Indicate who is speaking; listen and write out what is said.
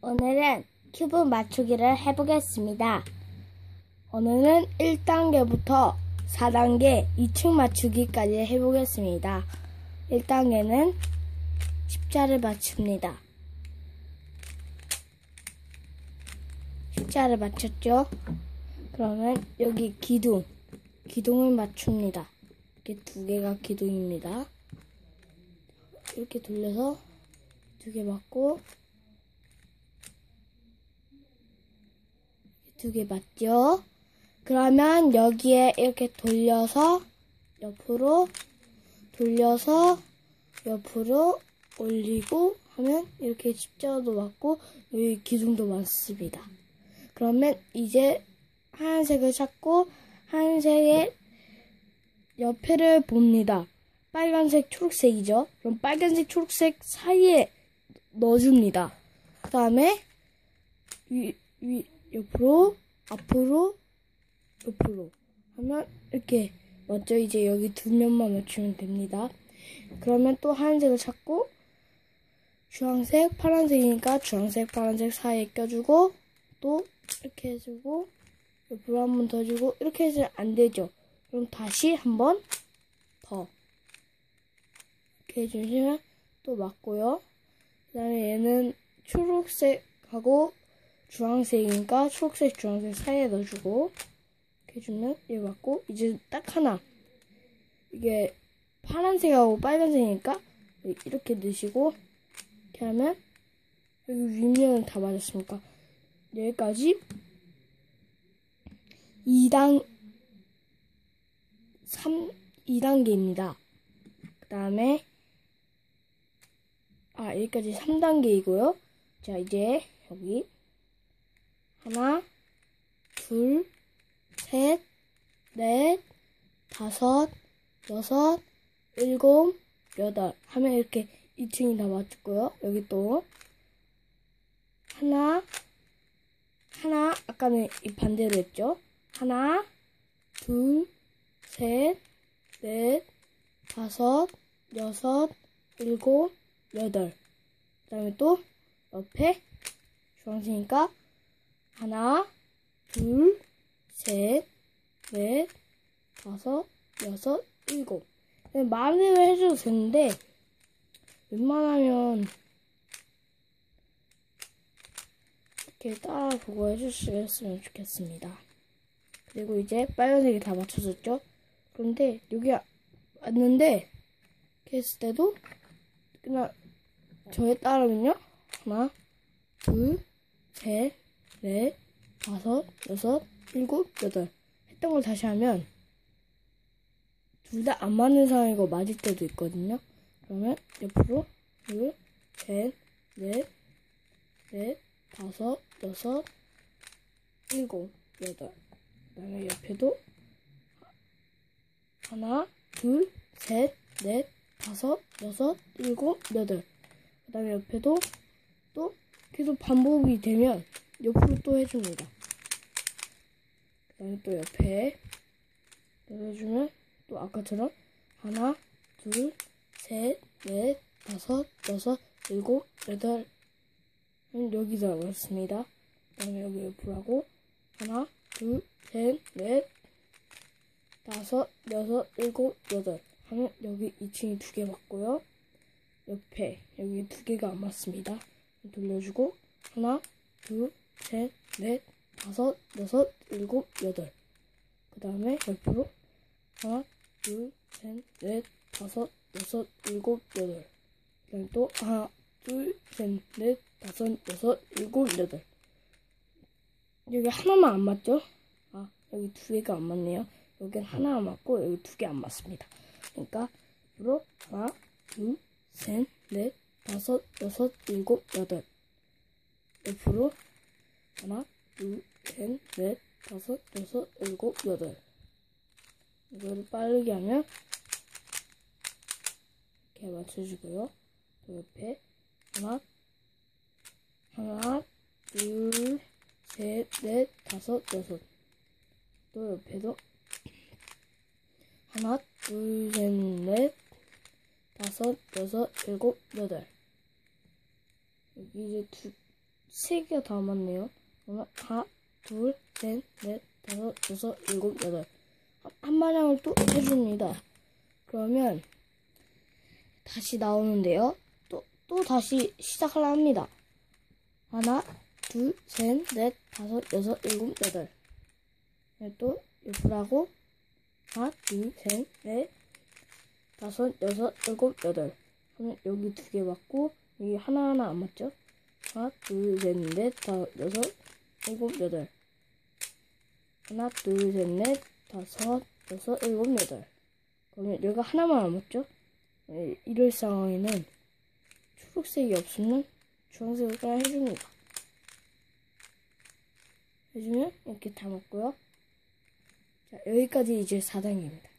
Speaker 1: 오늘은 큐브 맞추기를 해보겠습니다. 오늘은 1단계부터 4단계 2층 맞추기까지 해보겠습니다. 1단계는 십자를 맞춥니다. 십자를 맞췄죠? 그러면 여기 기둥, 기둥을 맞춥니다. 이렇게 두 개가 기둥입니다. 이렇게 돌려서 두 개 맞고 두 개 맞죠? 그러면 여기에 이렇게 돌려서 옆으로 돌려서 옆으로 올리고 하면 이렇게 십자도 맞고 여기 기둥도 맞습니다. 그러면 이제 하얀색을 찾고 하얀색의 옆에를 봅니다. 빨간색, 초록색이죠. 그럼 빨간색, 초록색 사이에 넣어줍니다. 그 다음에 위, 위, 옆으로, 앞으로, 옆으로 하면 이렇게 맞죠? 이제 여기 두 면만 맞추면 됩니다. 그러면 또 하얀색을 찾고 주황색, 파란색이니까 주황색, 파란색 사이에 껴주고 또 이렇게 해주고 옆으로 한 번 더 주고 이렇게 해서는 안 되죠. 그럼 다시 한 번 더 이렇게 해주시면 또 맞고요. 그 다음에 얘는 초록색하고 주황색이니까 초록색, 주황색 사이에 넣어주고 이렇게 해주면 얘 맞고 이제 딱 하나 이게 파란색하고 빨간색이니까 이렇게 넣으시고 이렇게 하면 여기 윗면은 다 맞았으니까 여기까지 2단 3 2단계입니다. 그 다음에 아 여기까지 3단계이고요. 자 이제 여기 하나 둘 셋, 넷, 다섯, 여섯, 일곱, 여덟 하면 이렇게 2층이 다 맞췄고요. 여기 또 하나 하나 아까는 이 반대로 했죠. 하나 둘 셋, 넷, 다섯, 여섯, 일곱, 여덟. 그 다음에 또 옆에 주황색이니까 하나, 둘, 셋, 넷, 다섯, 여섯, 일곱. 마음대로 해줘도 되는데 웬만하면 이렇게 따라 보고 해주셨으면 좋겠습니다. 그리고 이제 빨간색이 다 맞춰졌죠? 그런데 여기 왔는데 이렇게 했을 때도 그냥 저에 따르면요 하나 둘 셋 넷 다섯 여섯 일곱 여덟. 했던 걸 다시 하면 둘 다 안 맞는 상황이고 맞을 때도 있거든요. 그러면 옆으로 둘 셋 넷 넷 다섯 여섯 일곱 여덟. 그 다음에 옆에도 하나, 둘, 셋, 넷, 다섯, 여섯, 일곱, 여덟. 그 다음에 옆에도 또 계속 반복이 되면 옆으로 또 해줍니다. 그 다음에 또 옆에 넣어주면 또 아까처럼 하나, 둘, 셋, 넷, 다섯, 여섯, 일곱, 여덟. 여기서 왔습니다. 그 다음에 여기 옆으로 하고 하나, 둘, 셋, 넷, 다섯, 여섯, 일곱, 여덟 하면 여기 2층이 두 개 맞고요. 옆에 여기 두 개가 안 맞습니다. 돌려주고 하나, 둘, 셋, 넷, 다섯, 여섯, 일곱, 여덟 그 다음에 옆으로 하나, 둘, 셋, 넷, 다섯, 여섯, 일곱, 여덟 그 다음에 또 하나, 둘, 셋, 넷, 다섯, 여섯, 일곱, 여덟 여기 하나만 안 맞죠? 아, 여기 두 개가 안 맞네요. 여긴 하나 안 맞고 여기 두 개 안 맞습니다. 그러니까 앞으로 하나, 둘, 셋, 넷, 다섯, 여섯, 일곱, 여덟 옆으로 하나, 둘, 셋, 넷, 다섯, 여섯, 일곱, 여덟 이거를 빠르게 하면 이렇게 맞춰주고요. 또 옆에 하나, 하나, 둘, 셋, 넷, 다섯, 여섯 또 옆에도 하나, 둘, 셋, 넷, 다섯, 여섯, 일곱, 여덟. 여기 이제 두, 세 개가 다 맞네요. 하나, 둘, 셋, 넷, 다섯, 여섯, 일곱, 여덟. 한 마장을 또 해줍니다. 그러면 다시 나오는데요. 또, 또 다시 시작을 합니다. 하나, 둘, 셋, 넷, 다섯, 여섯, 일곱, 여덟. 네, 또 옆으로 하나, 둘, 셋, 넷, 다섯, 여섯, 일곱, 여덟. 그러면 여기 두 개 맞고 여기 하나하나 안 맞죠? 하나, 둘, 셋, 넷, 다섯, 여섯, 일곱, 여덟. 하나, 둘, 셋, 넷, 다섯, 여섯, 일곱, 여덟. 그러면 여기가 하나만 안 맞죠? 네, 이럴 상황에는 초록색이 없으면 주황색을 그냥 해줍니다. 해주면 이렇게 다 맞고요. 자, 여기까지 이제 4단계입니다.